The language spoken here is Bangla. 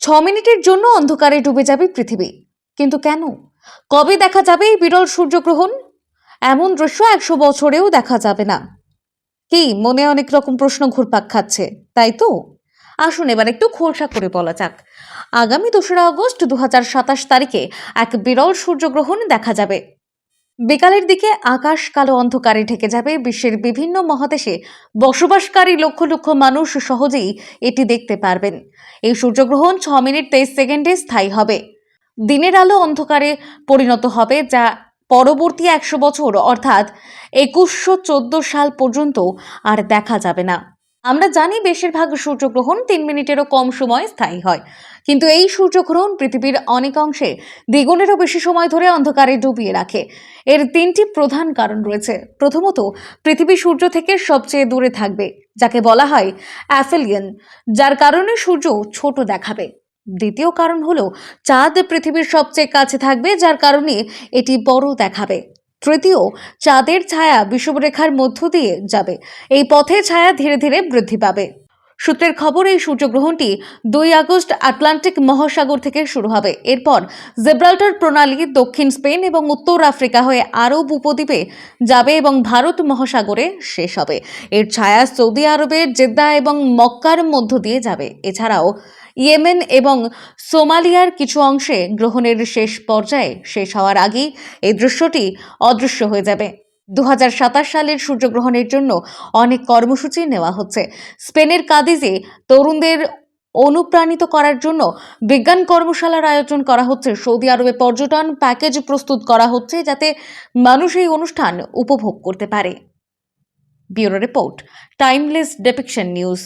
ছ মিনিটের জন্য অন্ধকারে ডুবে যাবে পৃথিবী। কিন্তু কেন? কবে দেখা যাবে এই বিরল সূর্যগ্রহণ? এমন দৃশ্য একশো বছরেও দেখা যাবে না। কি, মনে অনেক রকম প্রশ্ন ঘুরপাক খাচ্ছে, তাই তো? আসুন এবার একটু খোলসা করে বলা যাক। আগামী দোসরা আগস্ট দু হাজার সাতাশ তারিখে এক বিরল সূর্যগ্রহণ দেখা যাবে। বিকালের দিকে আকাশ কালো অন্ধকারে ঢেকে যাবে। বিশ্বের বিভিন্ন মহাদেশে বসবাসকারী লক্ষ লক্ষ মানুষ সহজেই এটি দেখতে পারবেন। এই সূর্যগ্রহণ ছ মিনিট তেইশ সেকেন্ডে স্থায়ী হবে। দিনের আলো অন্ধকারে পরিণত হবে, যা পরবর্তী একশো বছর, অর্থাৎ একুশশো চোদ্দ সাল পর্যন্ত আর দেখা যাবে না। আমরা জানি বেশিরভাগ সূর্যগ্রহণ তিন মিনিটেরও কম সময় স্থায়ী হয়। কিন্তু এই সূর্যগ্রহণ পৃথিবীর অনেক অংশে দ্বিগুণেরও বেশি সময় ধরে অন্ধকারে ডুবিয়ে রাখে। এর তিনটি প্রধান কারণ রয়েছে। প্রথমত, পৃথিবী সূর্য থেকে সবচেয়ে দূরে থাকবে, যাকে বলা হয় অ্যাফেলিয়ন, যার কারণে সূর্য ছোট দেখাবে। দ্বিতীয় কারণ হলো, চাঁদ পৃথিবীর সবচেয়ে কাছে থাকবে, যার কারণে এটি বড় দেখাবে। তৃতীয় চাঁদের ছায়া বিষুবরেখার মধ্য দিয়ে যাবে। এই পথে ছায়া ধীরে ধীরে বৃদ্ধি পাবে। সূত্রের খবর, এই সূর্যগ্রহণটি দুই আগস্ট আটলান্টিক মহাসাগর থেকে শুরু হবে। এরপর জেব্রাল্টার প্রণালী দক্ষিণ স্পেন এবং উত্তর আফ্রিকা হয়ে আরব উপদ্বীপে যাবে এবং ভারত মহাসাগরে শেষ হবে। এর ছায়া সৌদি আরবের জেদ্দা এবং মক্কার মধ্য দিয়ে যাবে। এছাড়াও ইয়েমেন এবং সোমালিয়ার কিছু অংশে গ্রহণের শেষ পর্যায়ে শেষ হওয়ার আগেই এই দৃশ্যটি অদৃশ্য হয়ে যাবে। দু হাজার সাতাশ সালের সূর্যগ্রহণের জন্য অনেক কর্মসূচি নেওয়া হচ্ছে। স্পেনের কাদিজে তরুণদের অনুপ্রাণিত করার জন্য বিজ্ঞান কর্মশালার আয়োজন করা হচ্ছে। সৌদি আরবে পর্যটন প্যাকেজ প্রস্তুত করা হচ্ছে যাতে মানুষ এই অনুষ্ঠান উপভোগ করতে পারে। Bureau report, timeless depiction news.